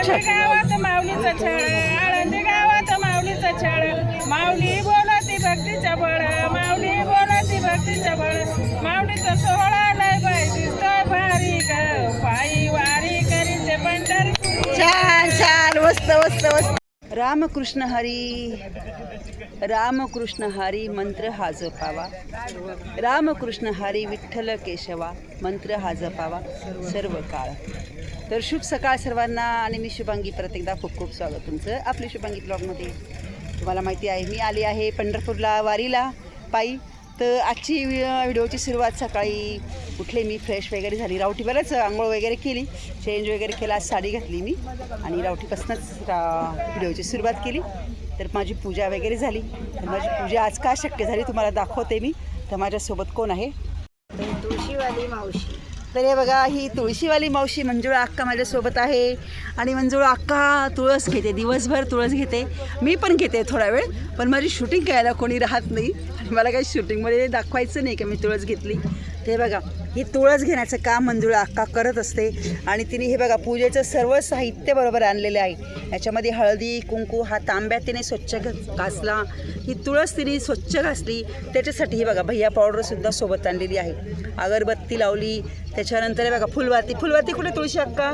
आळंदी गावात माऊलीचा छळ आळंदी गावात माऊलीचा छळ. माऊली बोलती भक्तीच्या बळ माऊली बोलती भक्तीच्या बळ. माऊलीचा सोहळा लय बाई दिसतो भारी ग. पायी वारी करीते पंढरपुरी छान छान मस्त मस्त मस्त. रामकृष्ण हरी. रामकृष्ण हरी मंत्र हा जपावा रामकृष्ण हरी विठ्ठल केशवा मंत्र हा जपावा सर्व काळ. तर शुभ सकाळ सर्वांना आणि मी शुभांगी परत एकदा खूप खूप स्वागत तुमचं. आपली शुभांगी ब्लॉगमध्ये तुम्हाला माहिती आहे मी आली आहे पंढरपूरला वारीला. पायी. तर आजची व्हिडिओची सुरुवात सकाळी उठले मी फ्रेश वगैरे झाली. रावटी बरंच आंघोळ वगैरे केली. चेंज वगैरे केला आज साडी घातली मी. आणि रावटीपासूनच रा- व्हिडिओची सुरुवात केली. तर माझी पूजा वगैरे झाली. तर माझी पूजा आज का शक्य झाली तुम्हाला दाखवते मी. तर माझ्यासोबत कोण आहे? तुळशीवाली मावशी. तर हे बघा ही तुळशीवाली मावशी मंजुळा अक्का माझ्यासोबत आहे. आणि मंजुळा अक्का तुळस घेते दिवसभर तुळस घेते. मी पण घेते थोडा वेळ पण माझी शूटिंग घ्यायला कोणी राहत नाही. आणि मला काही शूटिंगमध्ये दाखवायचं नाही का मी तुळस घेतली. ते बघा ही तुळस घेण्याचं काम मंजुळा अक्का करत असते. आणि तिने हे बघा पूजेचं सर्व साहित्य बरोबर आणलेले आहे. याच्यामध्ये हळदी कुंकू हा तांब्या तिने स्वच्छ घ- घासला. ही तुळस तिने स्वच्छ घासली. त्याच्यासाठी ही बघा भैया पावडरसुद्धा सोबत आणलेली आहे. अगरबत्ती लावली. त्याच्यानंतर हे बघा फुलवाती. फुलवाती कुठे तुळशी अक्का?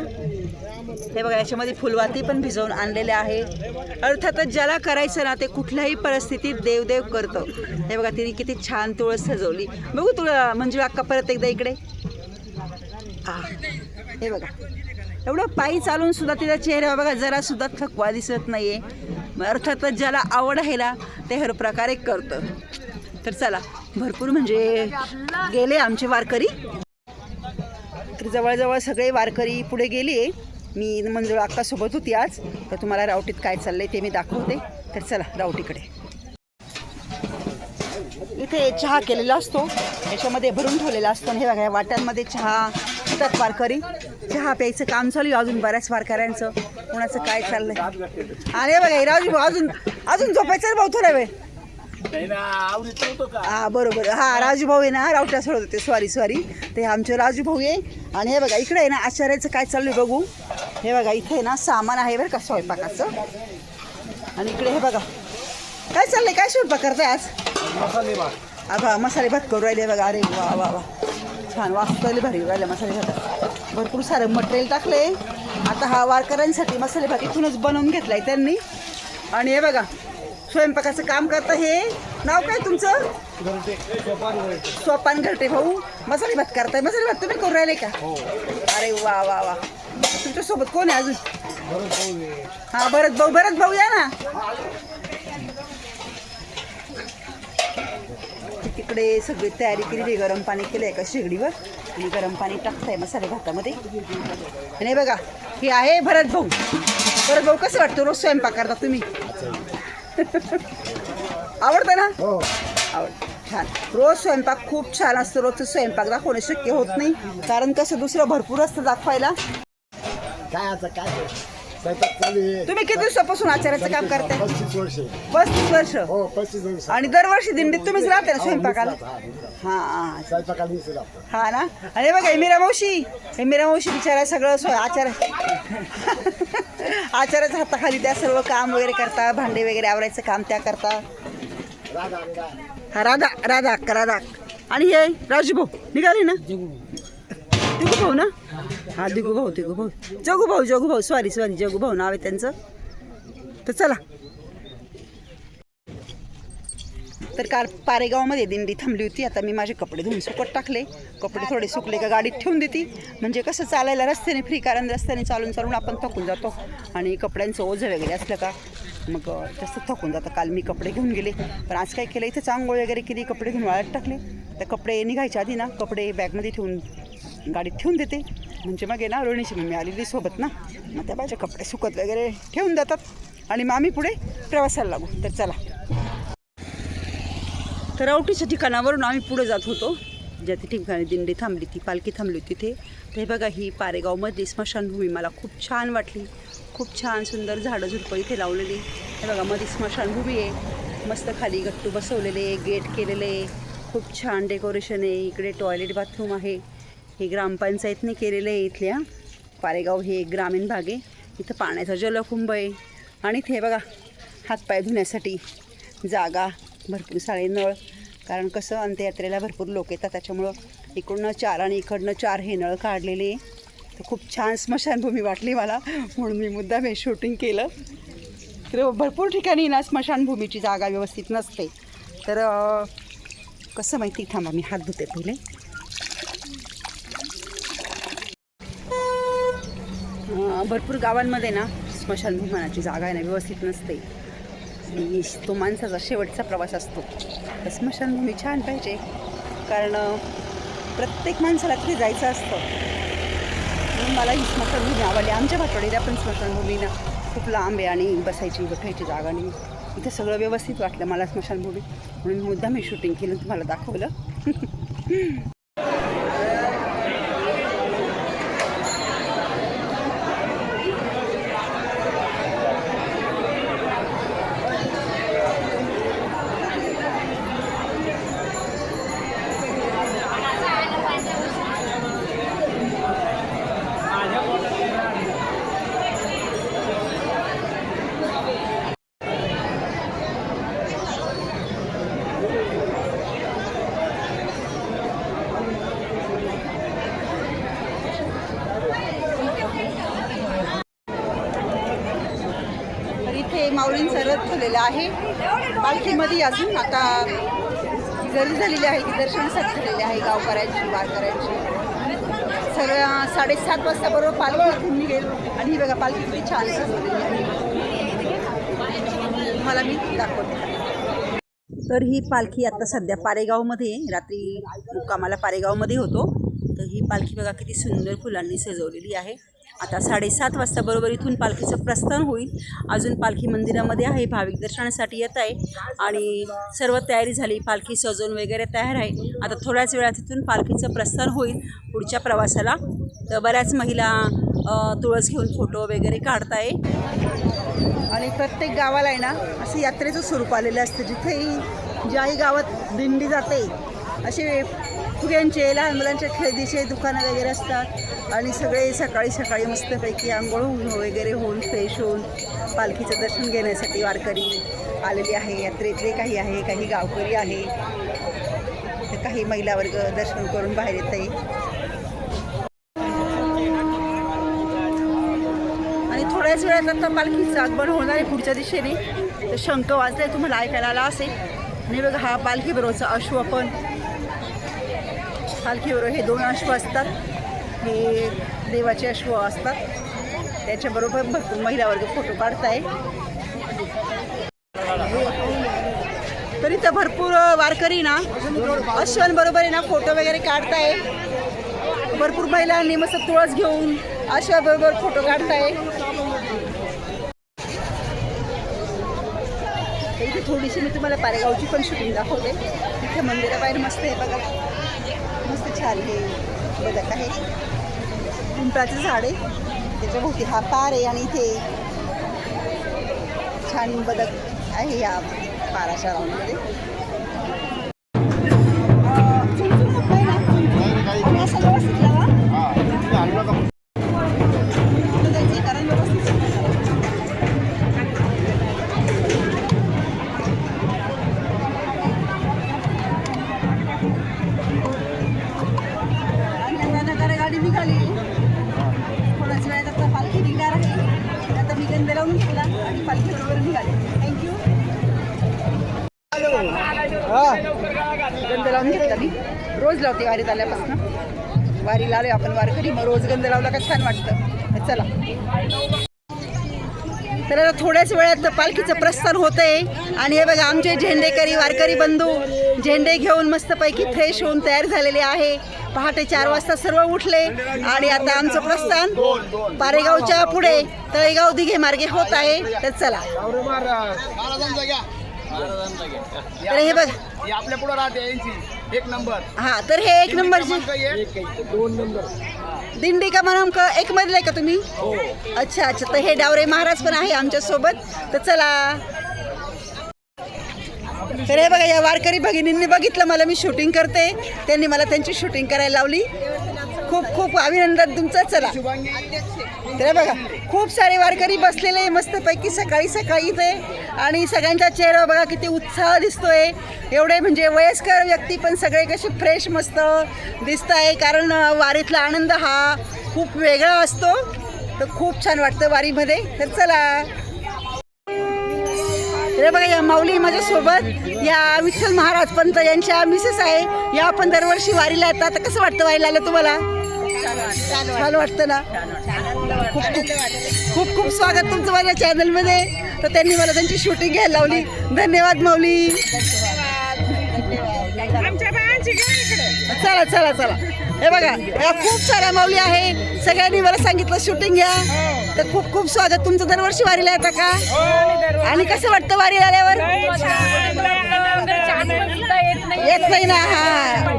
हे बघा याच्यामध्ये फुलवाती पण भिजवून आणलेले आहे. अर्थातच ज्याला करायचं ना ते कुठल्याही परिस्थितीत देवदेव करतं. हे बघा तिने किती छान तुळस सजवली. बघू तुळा म्हणजे अक्का परत एकदा इकडे. हे बघा. एवढं पायी चालून सुद्धा तिचा चेहरा बघा जरा सुद्धा थकवा दिसत नाहीये. आहे अर्थातच ज्याला आवड आहे ना ते हर प्रकारे करतं. तर चला भरपूर म्हणजे गेले आमचे वारकरी. तर जवळजवळ सगळे वारकरी पुढे गेली आहे मी मंजुळ अक्कासोबत होती आज. तर तुम्हाला रावटीत काय चाललंय ते मी दाखवते. तर चला रावटीकडे. इथे चहा केलेला असतो. याच्यामध्ये भरून ठेवलेला असतो. आणि हे बघा या वाट्यांमध्ये चहा पितात वारकरी. चहा प्यायचं काम चालू आहे अजून बऱ्याच वारकऱ्यांचं. कोणाचं काय चाललंय? अरे बघा राजू भाऊ अजून अजून झोपायचं भाऊ थोडा वेळ. हा बरोबर. हा राजू भाऊ आहे ना रावट्या सोडत होते. सॉरी सॉरी ते आमचे राजू भाऊ आहे. आणि हे बघा इकडे आहे ना आचार्याचं काय चालू आहे बघू. हे बघा इथे आहे ना सामान आहे बरं का स्वयंपाकाचं. आणि इकडे हे बघा. काय चाललंय? काय स्वयंपाक करताय आज? अबा मसाले भात करू राहिले बघा. अरे वा वा वा. छान वाचतले भारी राहिले मसाले भात. भरपूर सारं मटेरियल टाकले आता हा वारकऱ्यांसाठी मसाले भात इथूनच बनवून घेतलाय त्यांनी. आणि हे बघा स्वयंपाकाचं काम करता हे? नाव काय तुमचं? सोपान घरटे. भाऊ. मसाले भात करताय. मसाले भात तुम्ही करू राहिले का? अरे वा वा वा. तुमच्यासोबत कोण आहे अजून? हा भरत भाऊ. भरत भाऊ या ना. तिकडे सगळी तयारी आहे गरम पाणी केलं का शेगडीवर? आणि गरम पाणी टाकताय मसाले भातामध्ये. आणि हे बघा हे आहे भरत भाऊ. भरत भाऊ कसं वाटतं रोज स्वयंपाक करता तुम्ही? आवडतं ना? आवड छान. रोज स्वयंपाक खूप छान असतो. रोजचं स्वयंपाक दाखवणं शक्य होत नाही. कारण कसं दुसरं भरपूर असतं दाखवायला. काय आता काय स्वयंपाक चालू आहे. तुम्ही किती दिवसापासून आचार्याचं काम करताय? पस्तीस वर्ष. पस्तीस वर्ष? हो पस्तीस वर्ष. आणि दरवर्षी दिंडीत तुम्हीच राहते ना हो, स्वयंपाकाला? हां स्वयंपाकाला मीच राहतो. हा ना? आणि हे बघा हे मीरा मावशी. हे मीरा मावशी बिचारा सगळं आचार आचार्याच्या हाताखाली त्या सर्व काम वगैरे करता भांडे वगैरे आवरायचं काम त्या करता. राधा राधा. हा राधा राधा अक्का राधा अक्का. आणि हे राजू भाऊ निघाले ना? दिगू भाऊ ना? हा दिगू भाऊ दिगू भाऊ. जगू भाऊ जगू भाऊ सॉरी सॉरी जगू भाऊ नाव आहे त्यांचं. तर चला. तर काल पारेगावमध्ये दिंडी थांबली होती. आता मी माझे कपडे धुवून सुकत टाकले. कपडे थोडे सुकले का गाडीत ठेवून देते. म्हणजे कसं चालायला रस्त्याने फ्री कारण रस्त्याने चालून चालून आपण थकून जातो. आणि कपड्यांचं ओझं वगैरे असलं का मग तसं जास्त थकून जातं. काल मी कपडे घेऊन गेले. पण आज काय केलं इथं चांगोळ वगैरे केली कपडे घेऊन वाळत टाकले. तर कपडे निघायच्या आधी ना कपडे बॅगमध्ये ठेवून गाडीत ठेवून देते. म्हणजे मग ना रोहिणीची मम्मी आलेली सोबत ना मग त्या माझे कपडे सुकत वगैरे ठेवून जातात आणि मग आम्ही पुढे प्रवासाला लागू. तर चला. तर औटीच्या ठिकाणावरून आम्ही पुढे जात होतो. ज्या ती ठिकाणी दिंडी थांबली ती पालखी थांबली होती तिथे. ते बघा ही पारेगावमधली स्मशानभूमी मला खूप छान वाटली. खूप छान सुंदर झाडं झुडपं इथे लावलेली. हे बघा मध्ये स्मशानभूमी आहे. मस्त खाली गट्टू बसवलेले गेट केलेले. खूप छान डेकोरेशन आहे. इकडे टॉयलेट बाथरूम आहे. हे ग्रामपंचायतने केलेलं आहे इथल्या. पारेगाव हे एक ग्रामीण भाग आहे. इथं पाण्याचा जलकुंभ आहे. आणि इथे बघा हातपाय धुण्यासाठी जागा भरपूर सारे नळ कारण कसं अंत्ययात्रेला भरपूर लोक येतात त्याच्यामुळं इकडनं चार आणि इकडनं चार हे नळ काढलेले. तर खूप छान स्मशानभूमी वाटली मला म्हणून मी मुद्दाम हे शूटिंग केलं. तर भरपूर ठिकाणी ना स्मशानभूमीची जागा व्यवस्थित नसते. तर कसं माहिती थांबा मी हात धुते पहिले. भरपूर गावांमध्ये ना स्मशानभूमानाची जागा आहे ना व्यवस्थित नसते. आणि तो माणसाचा शेवटचा प्रवास असतो. तर स्मशानभूमी छान पाहिजे. कारण प्रत्येक माणसाला तिथे जायचं असतं. म्हणून मला ही स्मशानभूमी आवडली. आमच्या भातवाडीला पण स्मशानभूमीनं खूप लांब आहे आणि बसायची बठायची जागा नाही. इथे सगळं व्यवस्थित वाटलं मला स्मशानभूमी म्हणून मुद्दा मी शूटिंग केलं तुम्हाला दाखवलं तर इथे माऊलींचं रथ झालेलं आहे. पालखीमध्ये अजून आता गर्दी झालेली आहे ती दर्शनासाठी झालेली आहे गावकऱ्यांची वारकऱ्यांची. सगळं साडेसात वाजता बरोबर पालखी इथून निघेल. आणि ही बघा पालखी किती छान सजवलेली आहे. मला मी दाखवते. तर ही पालखी आता सध्या पारेगावमध्ये रात्री मुक्कामाला पारेगावमध्ये होतो. तर ही पालखी बघा किती सुंदर फुलांनी सजवलेली आहे. आता साडेसात वाजता बरोबर इथून पालखीचं प्रस्थान होईल. अजून पालखी मंदिरामध्ये आहे भाविक दर्शनासाठी येत आहे. आणि सर्व तयारी झाली पालखी सजवून वगैरे तयार आहे. आता थोड्याच वेळात तिथून पालखीचं प्रस्थान होईल पुढच्या प्रवासाला. तर बऱ्याच महिला तुळस घेऊन फोटो वगैरे काढताय. आणि प्रत्येक गावाला आहे ना असं यात्रेचं स्वरूप आलेलं असतं. जिथेही ज्याही गावात दिंडी जाते असे फुग्यांचे लहान मुलांच्या खरेदीचे दुकानं वगैरे असतात. आणि सगळे सकाळी सकाळी मस्तपैकी आंघोळ होऊन वगैरे होऊन फ्रेश होऊन पालखीचं दर्शन घेण्यासाठी वारकरी आलेली आहे. यात्रेतले काही आहे काही गावकरी आहे. तर काही महिला वर्ग दर्शन करून बाहेर येत आहे. आणि थोड्याच वेळात आता पालखीचं आगमन होणार आहे पुढच्या दिशेने. तर शंख वाजलाय तुम्हाला ऐकायला आला असेल. आणि बघा हा पालखी बरोबरचा अश्व पण. पालखी बरोबर हे दोन अश्व असतात. हे देवाचे अश्व असतात. त्याच्याबरोबर भरपूर महिला वर्ग फोटो काढताय. तर इथं भरपूर वारकरी ना अश्वांबरोबर आहे ना फोटो वगैरे काढताय. भरपूर महिलांनी मस्त तुळस घेऊन अश्वाबरोबर फोटो काढताय. इथे थोडीशी मी तुम्हाला पारेगावची पण शूटिंग दाखवते. इथे मंदिराबाहेर मस्त आहे बघा. मस्त छान हे बघत आहे. पिंपळाचं झाड. आहे त्याच्या भोवती हा पार आहे आणि इथे छान बदक आहे या पाराच्या राऊंडमध्ये रोज वारीत आल्यापासून वारीला आलो आपण वारकरी मग रोजगंध लावला का छान वाटतं. चला. तर आता थोड्याच वेळात पालखीचं प्रस्थान होत आहे आणि हे बघा आमचे झेंडेकरी वारकरी बंधू झेंडे घेऊन मस्तपैकी फ्रेश होऊन तयार झालेले आहे. पहाटे चार वाजता सर्व उठले आणि आता आमचं प्रस्थान पारेगावच्या पुढे तळेगाव दिघे मार्गे होत आहे. तर चला. तर हे बघा. ही एक नंबर. हा तर हे एक नंबरची दोन नंबर. दिंडी का म्हणून क- एक मधले का तुम्ही? अच्छा अच्छा. तर हे डावरे महाराज पण आहे आमच्यासोबत तर चला. तर हे बघा या वारकरी भगिनींनी बघितलं मला मी शूटिंग करते. त्यांनी मला त्यांची शूटिंग करायला लावली. खूप खूप अभिनंदन तुमचं. चला. तर बघा खूप सारे वारकरी बसलेले आहे मस्तपैकी सकाळी सकाळी इथे. आणि सगळ्यांच्या चेहऱ्यावर बघा किती उत्साह दिसतोय. एवढे म्हणजे वयस्कर व्यक्ती पण सगळे कसे फ्रेश मस्त दिसत आहे. कारण वारीतला आनंद हा खूप वेगळा असतो. तर खूप छान वाटतं वारीमध्ये. तर चला. तर बघा या माऊली माझ्यासोबत या विठ्ठल महाराज पंत यांच्या मिसेस आहे. या पण दरवर्षी वारीला येतात. तर कसं वाटतं वारीला आलं तुम्हाला? छान वाटतं ना? खूप खूप खूप खूप स्वागत तुमचं माझ्या चॅनलमध्ये तर त्यांनी मला त्यांची शूटिंग घ्यायला लावली. धन्यवाद माऊली. चला चला चला. हे बघा या खूप साऱ्या माऊली आहे. सगळ्यांनी मला सांगितलं शूटिंग घ्या. तर खूप खूप स्वागत. तुमचं दरवर्षी वारीला येतं का? आणि कसं वाटतं वारी आल्यावर? येत नाही ना हा.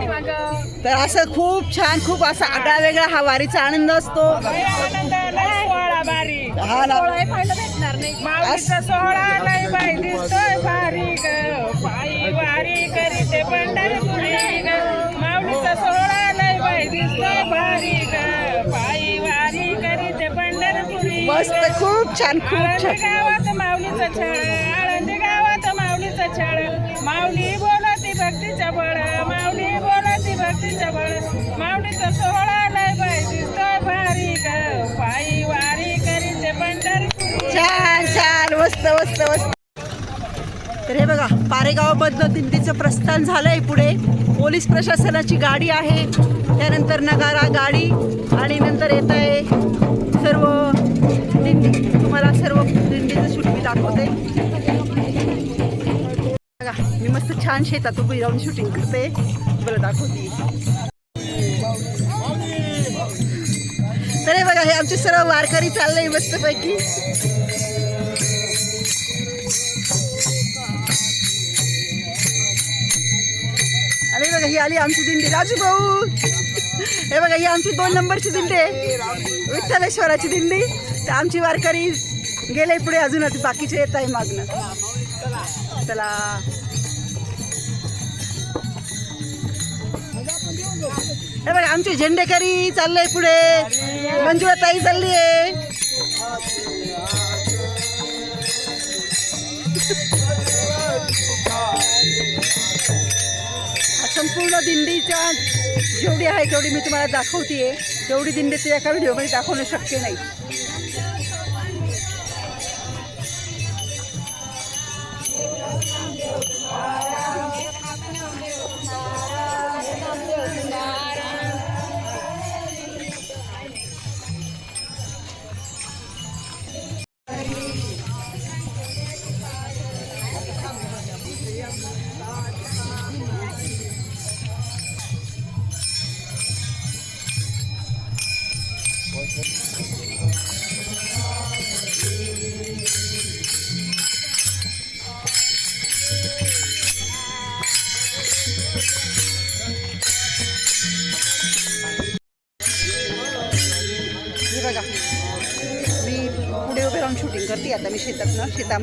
तर असं खूप छान खूप असा आगळा वेगळा हा वारीचा आनंद असतो. हा ना. सोहळा मस्त खूप छान खूप छान. गावात माऊलीचं छळ आळंदी गावात माऊलीचं छळ. माऊली बोलती भक्तीच्या बळ माऊली बोलती भक्तीच्या बळ. माऊलीचा सोहळा लय बाई दिसतोय भारी ग. पायी वारी करीते पंढरपुरी छान छान मस्त मस्त मस्त. तर हे बघा पारेगावबद्दल दिंडीचं प्रस्थान झालंय पुढे. पोलीस प्रशासनाची गाडी आहे. त्यानंतर नगारा गाडी आणि नंतर येत आहे दिंडी. तुम्हाला सर्व दिंडीचं शूट मी दाखवते. बघा मी मस्त छान शेतात उभी राहून शूटिंग करते. बरं दाखवते. तर बघा हे आमचे सर्व वारकरी चाललंय मस्तपैकी. आणि बघा ही आली आमची दिंडी. राजू भाऊ हे बघा ही आमची दोन नंबरची दिंडी आहे. विठ्ठलेश्वराची दिंडी. तर आमची वारकरी गेले पुढे अजून आता बाकीचे येत आहे मागणं. चला. हे बघा आमची झेंडेकरी चाललंय पुढे. मंजुळाताई चालली आहे. संपूर्ण दिंडीच्या जेवढी आहे तेवढी मी तुम्हाला दाखवते तेवढी दिंडी ते एका व्हिडिओमध्ये दाखवणं शक्य नाही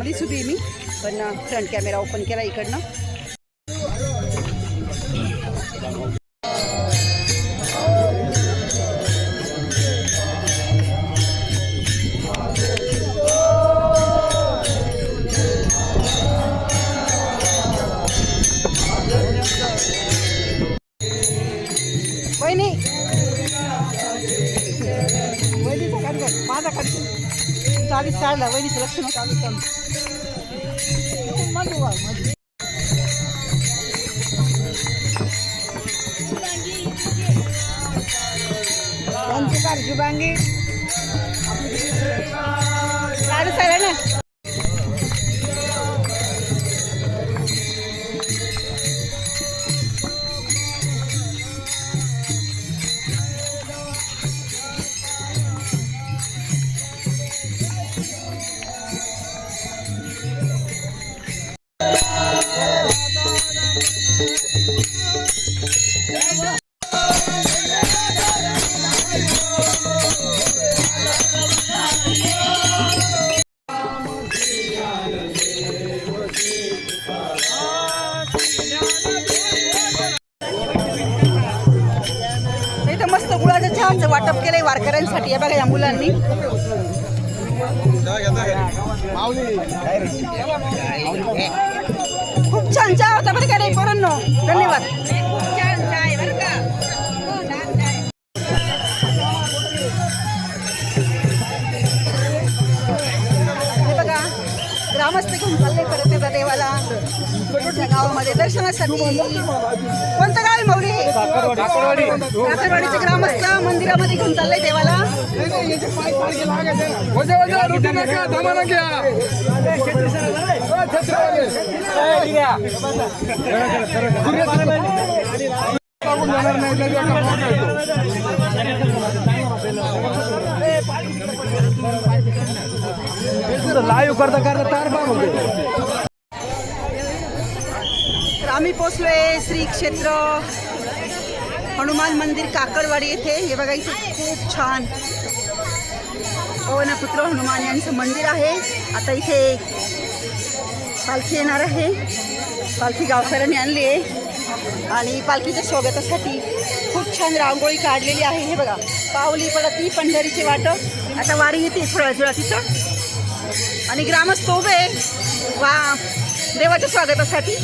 शेतातनं उभी आहे मी. पण फ्रंट कॅमेरा ओपन केला इकडनं. काढ साऱ्या ना. इथं मस्त गुळाच्या चहाचं वाटप केलंय वारकऱ्यांसाठी. या बघा या मुलांनी. खूप छान चहा होता बरं का रे पोरांनो? धन्यवाद. ग्रामस्थ घेऊन चालले परत त्या देवाला. त्या गावामध्ये दर्शनासाठी. कोणतं गाव आहे काकरवाडीचे ग्रामस्थ मंदिरामध्ये घेऊन चाललंय देवाला. लाईव्ह करता करता तार पा तर आम्ही पोचलोय श्री क्षेत्र हनुमान मंदिर काकडवाडी येथे. हे बघा इथे खूप छान पवनपुत्र हनुमान यांचं मंदिर आहे. आता इथे पालखी येणार आहे. पालखी गावकऱ्यांनी आणली आहे. आणि पालखीच्या स्वागतासाठी खूप छान रांगोळी काढलेली आहे. हे बघा पावली ती पंढरीची वाट. आता वारी येते थोड्या थोड्या तिथं. आणि ग्रामस्थ उभे. वा देवाच्या स्वागतासाठी.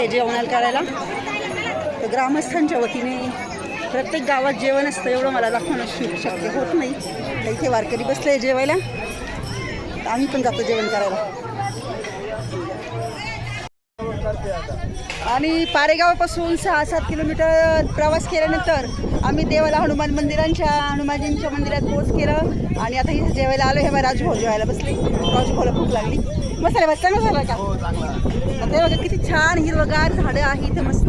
आहे जेवणाला करायला. तर ग्रामस्थांच्या वतीने प्रत्येक गावात जेवण असतं एवढं मला दाखवणं शक्य होत नाही. तर इथे वारकरी बसले जेवायला. आम्ही पण जातो जेवण करायला. आणि पारेगावापासून सहा सात किलोमीटर प्रवास केल्यानंतर आम्ही देवाला हनुमान मंदिरांच्या हनुमानजींच्या मंदिरात पोच केलं. आणि आता इथे जेवायला आलो हे बघा राजभाऊ जेवायला बसले. राजभाऊला भूक लागली. मसाले भात चांगला झाला का? आता हे बघा किती छान हिरवगार झाडं आहे. इथे मस्त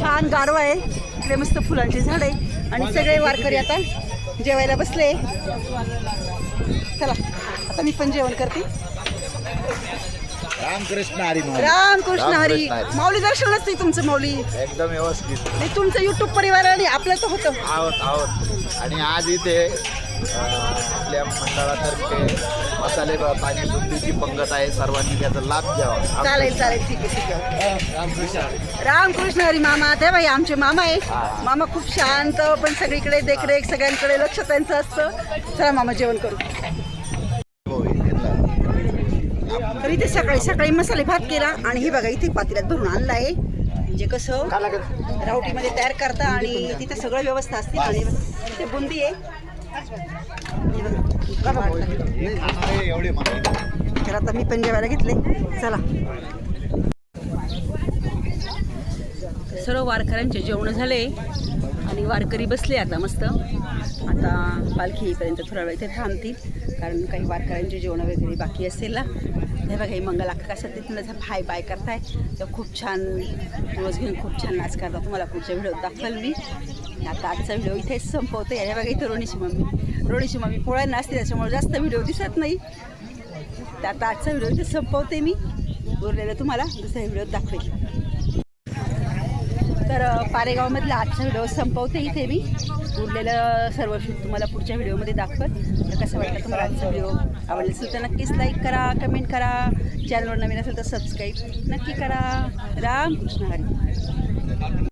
छान गारवा आहे. इकडे मस्त फुलांची झाड आहे. आणि सगळे वारकरी आता जेवायला बसले. चला आता मी पण जेवण करते. रामकृष्ण हरी. रामकृष्ण हरी. माऊली दर्शन असते तुमचं माऊली. एकदम व्यवस्थित. नाही तुमचं युट्यूब परिवाराने आपलं तर होतं. आहोत आहोत. आणि आज इथे आपल्या मंडळातर्फे मसाले आणि बुंदीची पंगत आहे सर्वांनी त्याचा लाभ घ्यावा. चालेल चालेल ठीक आहे ठीक आहे. रामकृष्ण हरी. मामा ते बाई आमचे मामा आहे मामा खूप शांत पण सगळीकडे देखरेख सगळ्यांकडे लक्ष त्यांचं असतं. चला मामा जेवण करू. तर इथे सकाळी सकाळी मसाले भात केला आणि हे बघा इथे पातेल्यात भरून आणला आहे म्हणजे कसं? रावटीमध्ये तयार करता आणि तिथे सगळं व्यवस्था असते. आणि ते बुंदी आहे. तर आता मी पण जेवायला घेतले. चला. सर्व वारकऱ्यांचे जेवण झाले. आणि वारकरी बसले आता मस्त. आता पालखी येईपर्यंत थोडा वेळ इथे थांबतील. कारण काही वारकऱ्यांचे जेवण वगैरे बाकी असेल ना. हे बघा हे मंगल अख्खा कसं ते तुला हाय बाय करताय. तर खूप छान रोज घेऊन खूप छान नाच करतात तुम्हाला पुढच्या व्हिडिओ दाखवाल मी. आता आजचा व्हिडिओ इथेच संपवते. हे बघा इथं रोणीची मम्मी. रोणीची मम्मी पोळ्या नसते त्याच्यामुळे जास्त व्हिडिओ दिसत नाही. तर आता आजचा व्हिडिओ इथे संपवते मी. उरलेलं तुम्हाला दुसऱ्या व्हिडिओत दाखवेल. तर पारेगावमधला आजचा व्हिडिओ संपवते इथे मी. उरलेलं सर्व शूट तुम्हाला पुढच्या व्हिडिओमध्ये दाखवत तर कसं वाटलं तुम्हाला आजचा व्हिडिओ? आवडला असेल तर नक्कीच लाईक करा कमेंट करा. चॅनलवर नवीन असेल तर सबस्क्राईब नक्की करा. रामकृष्ण हरी.